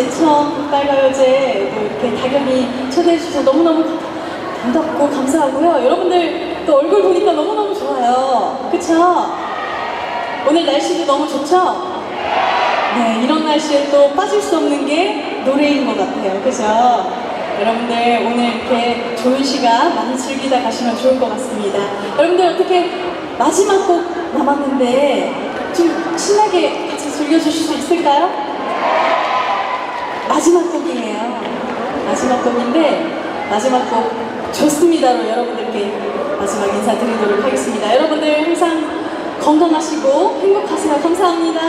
제천 빨가요제 또 이렇게 다경이 초대해 주셔서 너무너무 반갑고 감사하고요. 여러분들 또 얼굴 보니까 너무너무 좋아요. 그쵸? 오늘 날씨도 너무 좋죠? 네, 이런 날씨에 또 빠질 수 없는 게 노래인 것 같아요. 그죠? 여러분들 오늘 이렇게 좋은 시간 많이 즐기다 가시면 좋을 것 같습니다. 여러분들 어떻게 마지막 곡 남았는데 좀 신나게 같이 즐겨주실 수 있을까요? 마지막 곡이에요. 마지막 곡인데 마지막 곡 좋습니다로 여러분들께 마지막 인사드리도록 하겠습니다. 여러분들 항상 건강하시고 행복하세요. 감사합니다.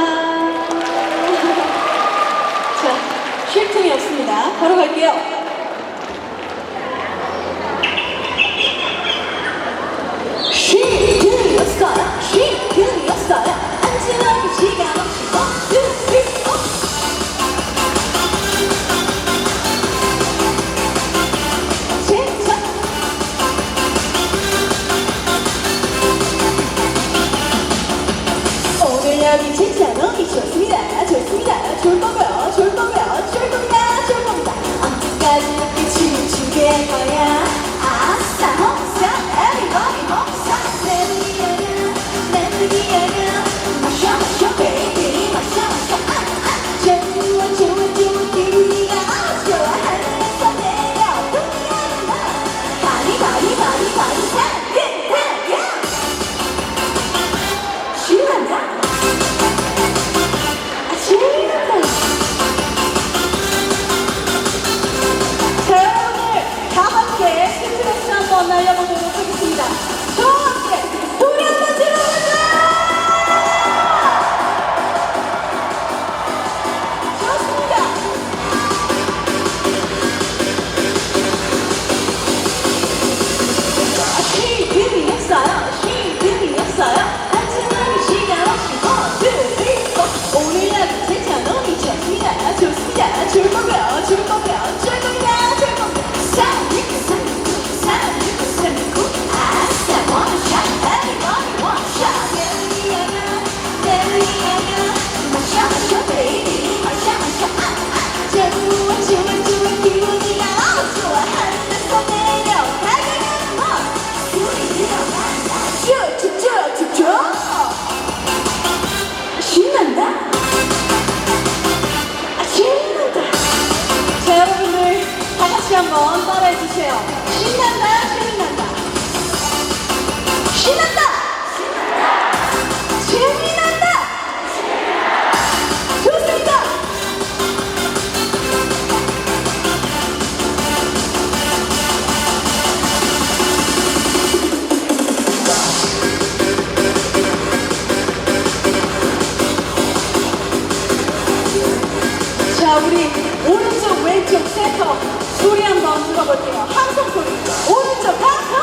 자, 쉴 틈이 없습니다. 바로 갈게요. 오 따라해 주세요. 신난다 신난다. 신난다! 재미난다! 좋습니다! 자, 우리 소리 한번 들어볼게요. 항상 소리. 오른쪽 항상.